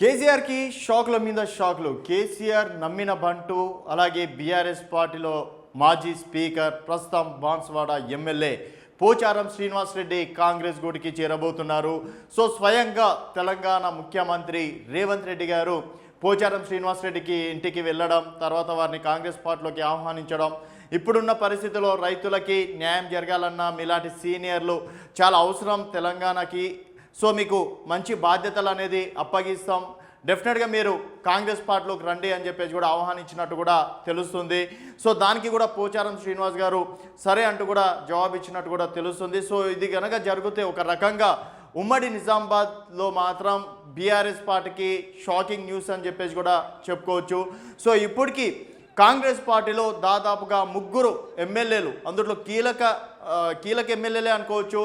కేసీఆర్కి షాక్ల మీద షాక్లు. కేసీఆర్ నమ్మిన బంటు అలాగే బీఆర్ఎస్ పార్టీలో మాజీ స్పీకర్ ప్రస్తుతం బాన్స్వాడ ఎమ్మెల్యే పోచారం శ్రీనివాసరెడ్డి కాంగ్రెస్ గూటికి చేరబోతున్నారు. సో స్వయంగా తెలంగాణ ముఖ్యమంత్రి రేవంత్ రెడ్డి గారు పోచారం శ్రీనివాసరెడ్డికి ఇంటికి వెళ్ళడం తర్వాత వారిని కాంగ్రెస్ పార్టీలోకి ఆహ్వానించడం ఇప్పుడున్న పరిస్థితిలో రైతులకి న్యాయం జరగాలన్న మీలాంటి సీనియర్లు చాలా అవసరం తెలంగాణకి. సో మీకు మంచి బాధ్యతలు అనేది అప్పగిస్తాం. డెఫినెట్గా మీరు కాంగ్రెస్ పార్టీలోకి రండి అని చెప్పేసి కూడా ఆహ్వానించినట్టు కూడా తెలుస్తుంది. సో దానికి కూడా పోచారం శ్రీనివాస్ గారు సరే అంటూ కూడా జవాబు ఇచ్చినట్టు కూడా తెలుస్తుంది. సో ఇది కనుక జరిగితే ఒక రకంగా ఉమ్మడి నిజామాబాద్లో మాత్రం బీఆర్ఎస్ పార్టీకి షాకింగ్ న్యూస్ అని చెప్పేసి కూడా చెప్పుకోవచ్చు. సో ఇప్పటికీ కాంగ్రెస్ పార్టీలో దాదాపుగా ముగ్గురు ఎమ్మెల్యేలు అందులో కీలక కీలక ఎమ్మెల్యేలే అనుకోవచ్చు.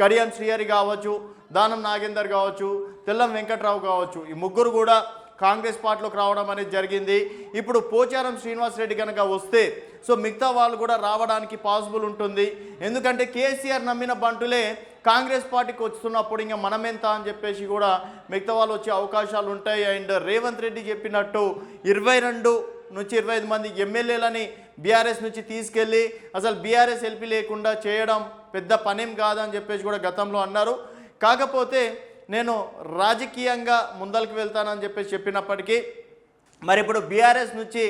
కడియం శ్రీహరి కావచ్చు దానం నాగేందర్ కావచ్చు తెల్లం వెంకట్రావు కావచ్చు ఈ ముగ్గురు కూడా కాంగ్రెస్ పార్టీలోకి రావడం అనేది జరిగింది. ఇప్పుడు పోచారం శ్రీనివాసరెడ్డి కనుక వస్తే సో మిగతా వాళ్ళు కూడా రావడానికి పాసిబుల్ ఉంటుంది. ఎందుకంటే కేసీఆర్ నమ్మిన బంటులే కాంగ్రెస్ పార్టీకి వస్తున్నప్పుడు ఇంకా మనమెంత అని చెప్పేసి కూడా మిగతా వాళ్ళు వచ్చే అవకాశాలు ఉంటాయి. అండ్ రేవంత్ రెడ్డి చెప్పినట్టు ఇరవై రెండు నుంచి ఇరవై ఐదు మంది ఎమ్మెల్యేలని బీఆర్ఎస్ నుంచి తీసుకెళ్ళి అసలు బీఆర్ఎస్ ఎల్పీ లేకుండా చేయడం పెద్ద పనేం కాదని చెప్పేసి కూడా గతంలో అన్నారు. కాకపోతే నేను రాజకీయంగా ముందలకు వెళ్తానని చెప్పేసి చెప్పినప్పటికీ మరి ఇప్పుడు బీఆర్ఎస్ నుంచి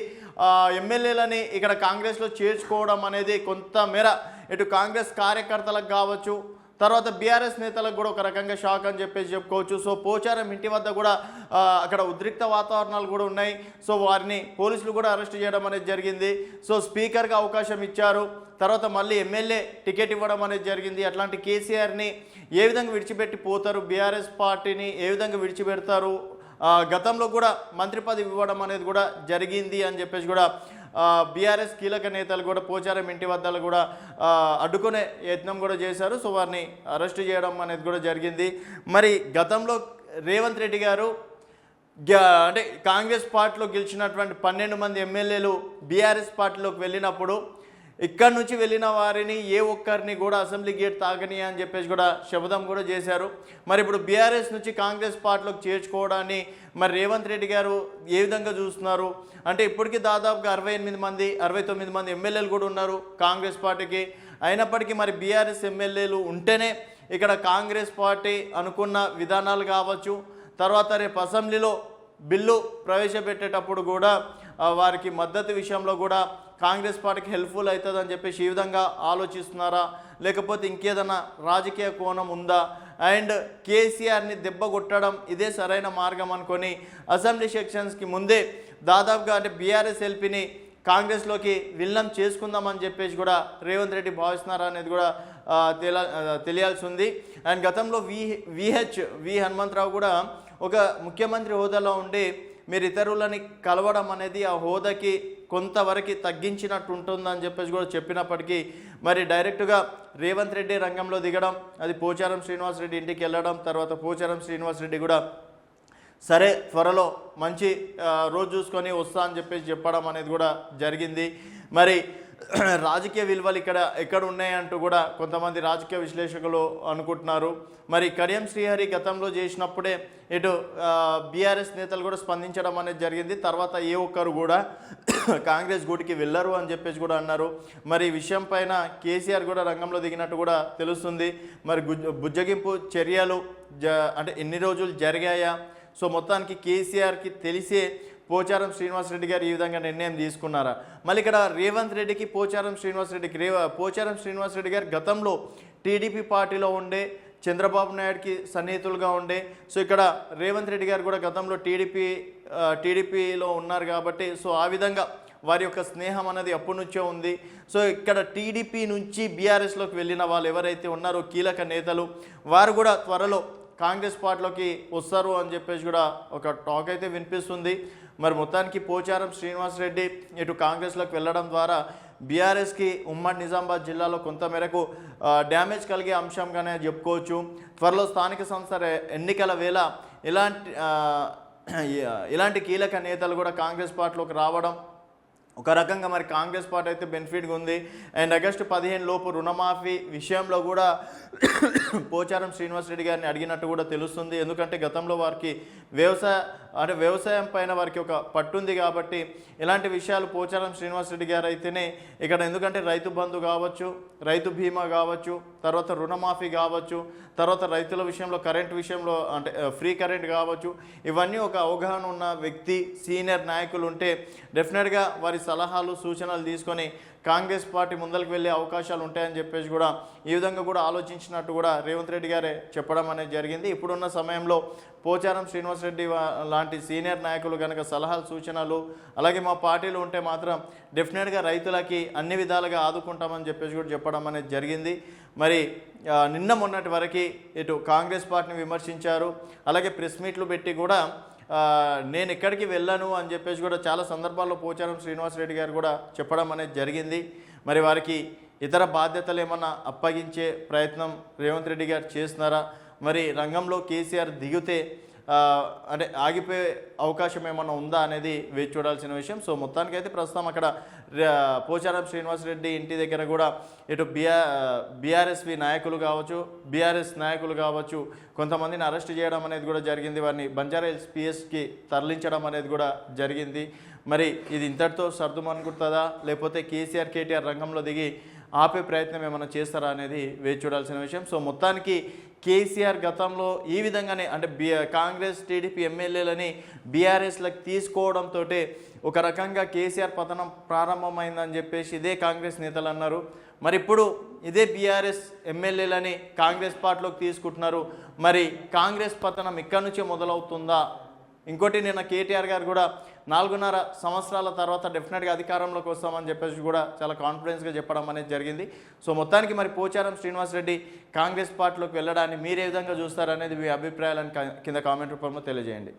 ఎమ్మెల్యేలని ఇక్కడ కాంగ్రెస్లో చేర్చుకోవడం అనేది కొంత మేర ఇటు కాంగ్రెస్ కార్యకర్తలకు కావచ్చు తర్వాత బీఆర్ఎస్ నేతలకు కూడా ఒక రకంగా షాక్ అని చెప్పేసి చెప్పుకోవచ్చు. సో పోచారం ఇంటి వద్ద కూడా అక్కడ ఉద్రిక్త వాతావరణాలు కూడా ఉన్నాయి. సో వారిని పోలీసులు కూడా అరెస్ట్ చేయడం అనేది జరిగింది. సో స్పీకర్గా అవకాశం ఇచ్చారు. తర్వాత మళ్ళీ ఎమ్మెల్యే టికెట్ ఇవ్వడం అనేది జరిగింది. అట్లాంటి కేసీఆర్ని ఏ విధంగా విడిచిపెట్టి పోతారు? బీఆర్ఎస్ పార్టీని ఏ విధంగా విడిచిపెడతారు? గతంలో కూడా మంత్రి పదవి ఇవ్వడం అనేది కూడా జరిగింది అని చెప్పేసి కూడా బీఆర్ఎస్ కీలక నేతలు కూడా పోచారం ఇంటి వద్దలు కూడా అడ్డుకునే యత్నం కూడా చేశారు. సో వారిని అరెస్ట్ చేయడం అనేది కూడా జరిగింది. మరి గతంలో రేవంత్ రెడ్డి గారు అంటే కాంగ్రెస్ పార్టీలో గెలిచినటువంటి పన్నెండు మంది ఎమ్మెల్యేలు బీఆర్ఎస్ పార్టీలోకి వెళ్ళినప్పుడు ఇక్కడ నుంచి వెళ్ళిన వారిని ఏ ఒక్కరిని కూడా అసెంబ్లీ గేట్ తాగని అని చెప్పేసి కూడా శపథం కూడా చేశారు. మరి ఇప్పుడు బీఆర్ఎస్ నుంచి కాంగ్రెస్ పార్టీలోకి చేర్చుకోవడాన్ని మరి రేవంత్ రెడ్డి గారు ఏ విధంగా చూస్తున్నారు? అంటే ఇప్పటికీ దాదాపుగా అరవై ఎనిమిది మంది అరవై తొమ్మిది మంది ఎమ్మెల్యేలు కూడా ఉన్నారు కాంగ్రెస్ పార్టీకి. అయినప్పటికీ మరి బీఆర్ఎస్ ఎమ్మెల్యేలు ఉంటేనే ఇక్కడ కాంగ్రెస్ పార్టీ అనుకున్న విధానాలు కావచ్చు. తర్వాత రేపు అసెంబ్లీలో బిల్లు ప్రవేశపెట్టేటప్పుడు కూడా వారికి మద్దతు విషయంలో కూడా కాంగ్రెస్ పార్టీకి హెల్ప్ఫుల్ అవుతుందని చెప్పేసి ఈ విధంగా ఆలోచిస్తున్నారా? లేకపోతే ఇంకేదన్నా రాజకీయ కోణం ఉందా? అండ్ కేసీఆర్ని దెబ్బ కొట్టడం ఇదే సరైన మార్గం అనుకొని అసెంబ్లీ సెక్షన్స్కి ముందే దాదాపుగా అంటే బీఆర్ఎస్ ఎల్పీని కాంగ్రెస్లోకి విలీనం చేసుకుందామని చెప్పేసి కూడా రేవంత్ రెడ్డి భావిస్తున్నారా అనేది కూడా తెల తెలియాల్సి ఉంది. అండ్ గతంలో వి విహెచ్ వి హనుమంతరావు కూడా ఒక ముఖ్యమంత్రి హోదాలో ఉండి మీరు ఇతరులని కలవడం అనేది ఆ హోదాకి కొంతవరకు తగ్గించినట్టు ఉంటుందని చెప్పేసి కూడా చెప్పినప్పటికీ మరి డైరెక్ట్గా రేవంత్ రెడ్డి రంగంలో దిగడం అది పోచారం శ్రీనివాసరెడ్డి ఇంటికి వెళ్ళడం తర్వాత పోచారం శ్రీనివాసరెడ్డి కూడా సరే త్వరలో మంచి రోజు చూసుకొని వస్తా అని చెప్పేసి చెప్పడం అనేది కూడా జరిగింది. మరి రాజకీయ విలువలు ఇక్కడ ఎక్కడ ఉన్నాయంటూ కూడా కొంతమంది రాజకీయ విశ్లేషకులు అనుకుంటున్నారు. మరి కడియం శ్రీహరి గతంలో చేసినప్పుడే ఇటు బీఆర్ఎస్ నేతలు కూడా స్పందించడం అనేది జరిగింది. తర్వాత ఏ ఒక్కరు కూడా కాంగ్రెస్ గూటికి వెళ్ళరు అని చెప్పేసి కూడా అన్నారు. మరి ఈ విషయం పైన కేసీఆర్ కూడా రంగంలో దిగినట్టు కూడా తెలుస్తుంది. మరి గుజ్జ బుజ్జగింపు చర్యలు జ అంటే ఎన్ని రోజులు జరిగాయా? సో మొత్తానికి కేసీఆర్కి తెలిసే పోచారం శ్రీనివాసరెడ్డి గారు ఈ విధంగా నిర్ణయం తీసుకున్నారా? మళ్ళీ ఇక్కడ రేవంత్ రెడ్డికి పోచారం శ్రీనివాసరెడ్డికి రేవ పోచారం శ్రీనివాసరెడ్డి గారు గతంలో టీడీపీ పార్టీలో ఉండే చంద్రబాబు నాయుడుకి సన్నిహితులుగా ఉండే సో ఇక్కడ రేవంత్ రెడ్డి గారు కూడా గతంలో టీడీపీ టీడీపీలో ఉన్నారు కాబట్టి సో ఆ విధంగా వారి యొక్క స్నేహం అనేది అప్పటి నుంచే ఉంది. సో ఇక్కడ టీడీపీ నుంచి బీఆర్ఎస్లోకి వెళ్ళిన వాళ్ళు ఎవరైతే ఉన్నారో కీలక నేతలు వారు కూడా త్వరలో కాంగ్రెస్ పార్టీలోకి వస్తారు అని చెప్పేసి కూడా ఒక టాక్ అయితే వినిపిస్తుంది. మరి మొత్తానికి పోచారం శ్రీనివాసరెడ్డి ఇటు కాంగ్రెస్లోకి వెళ్ళడం ద్వారా బీఆర్ఎస్కి ఉమ్మడి నిజామాబాద్ జిల్లాలో కొంత మేరకు డ్యామేజ్ కలిగే అంశంగానే చెప్పుకోవచ్చు. త్వరలో స్థానిక సంస్థల ఎన్నికల వేళ ఇలాంటి ఇలాంటి కీలక నేతలు కూడా కాంగ్రెస్ పార్టీలోకి రావడం ఒక రకంగా మరి కాంగ్రెస్ పార్టీ అయితే బెనిఫిట్గా ఉంది. అండ్ ఆగస్టు పదిహేను లోపు రుణమాఫీ విషయంలో కూడా పోచారం శ్రీనివాసరెడ్డి గారిని అడిగినట్టు కూడా తెలుస్తుంది. ఎందుకంటే గతంలో వారికి వ్యవసాయ అంటే వ్యవసాయం పైన వారికి ఒక పట్టుంది కాబట్టి ఇలాంటి విషయాలు పోచారం శ్రీనివాసరెడ్డి గారు అయితేనే ఇక్కడ ఎందుకంటే రైతు బంధు కావచ్చు రైతు బీమా కావచ్చు తర్వాత రుణమాఫీ కావచ్చు తర్వాత రైతుల విషయంలో కరెంట్ విషయంలో అంటే ఫ్రీ కరెంట్ కావచ్చు ఇవన్నీ ఒక అవగాహన ఉన్న వ్యక్తి సీనియర్ నాయకులు ఉంటే డెఫినెట్గా వారి సలహాలు సూచనలు తీసుకొని కాంగ్రెస్ పార్టీ ముందరికి వెళ్ళే అవకాశాలు ఉంటాయని చెప్పేసి కూడా ఈ విధంగా కూడా ఆలోచించినట్టు కూడా రేవంత్ రెడ్డి గారే చెప్పడం అనేది జరిగింది. ఇప్పుడున్న సమయంలో పోచారం శ్రీనివాసరెడ్డి లాంటి సీనియర్ నాయకులు కనుక సలహాలు సూచనలు అలాగే మా పార్టీలు ఉంటే మాత్రం డెఫినెట్గా రైతులకి అన్ని విధాలుగా ఆదుకుంటామని చెప్పేసి కూడా చెప్పడం అనేది జరిగింది. మరి నిన్న మొన్నటి వరకు ఇటు కాంగ్రెస్ పార్టీని విమర్శించారు. అలాగే ప్రెస్ మీట్లు పెట్టి కూడా నేను ఎక్కడికి వెళ్ళాను అని చెప్పేసి కూడా చాలా సందర్భాల్లో పోచారం శ్రీనివాసరెడ్డి గారు కూడా చెప్పడం అనేది జరిగింది. మరి వారికి ఇతర బాధ్యతలు ఏమన్నా అప్పగించే ప్రయత్నం రేవంత్ రెడ్డి గారు చేస్తున్నారా? మరి రంగంలో కేసీఆర్ దిగితే అంటే ఆగిపోయే అవకాశం ఏమన్నా ఉందా అనేది వేచి చూడాల్సిన విషయం. సో మొత్తానికైతే ప్రస్తుతం అక్కడ పోచారం శ్రీనివాసరెడ్డి ఇంటి దగ్గర కూడా ఇటు బిఆర్ బీఆర్ఎస్వి నాయకులు కావచ్చు బీఆర్ఎస్ నాయకులు కావచ్చు కొంతమందిని అరెస్ట్ చేయడం అనేది కూడా జరిగింది. వారిని బంజారా హిల్స్ పిఎస్కి తరలించడం అనేది కూడా జరిగింది. మరి ఇది ఇంతటితో సర్దుమనుకుంటుందా? లేకపోతే కేసీఆర్ కేటీఆర్ రంగంలో దిగి ఆపే ప్రయత్నం ఏమైనా చేస్తారా అనేది వేచి చూడాల్సిన విషయం. సో మొత్తానికి కేసీఆర్ గతంలో ఈ విధంగానే అంటే బి కాంగ్రెస్ టీడీపీ ఎమ్మెల్యేలని బీఆర్ఎస్లకు తీసుకోవడంతో ఒక రకంగా కేసీఆర్ పతనం ప్రారంభమైందని చెప్పేసి ఇదే కాంగ్రెస్ నేతలు అన్నారు. మరి ఇప్పుడు ఇదే బీఆర్ఎస్ ఎమ్మెల్యేలని కాంగ్రెస్ పార్టీలోకి తీసుకుంటున్నారు. మరి కాంగ్రెస్ పతనం ఇక్కడి నుంచే మొదలవుతుందా? ఇంకోటి నిన్న కేటీఆర్ గారు కూడా నాలుగున్నర సంవత్సరాల తర్వాత డెఫినెట్గా అధికారంలోకి వస్తామని చెప్పేసి కూడా చాలా కాన్ఫిడెన్స్గా చెప్పడం అనేది జరిగింది. సో మొత్తానికి మరి పోచారం శ్రీనివాసరెడ్డి కాంగ్రెస్ పార్టీలోకి వెళ్ళడాన్ని మీరు ఏ విధంగా చూస్తారనేది మీ అభిప్రాయాలను కింద కామెంట్ రూపంలో తెలియజేయండి.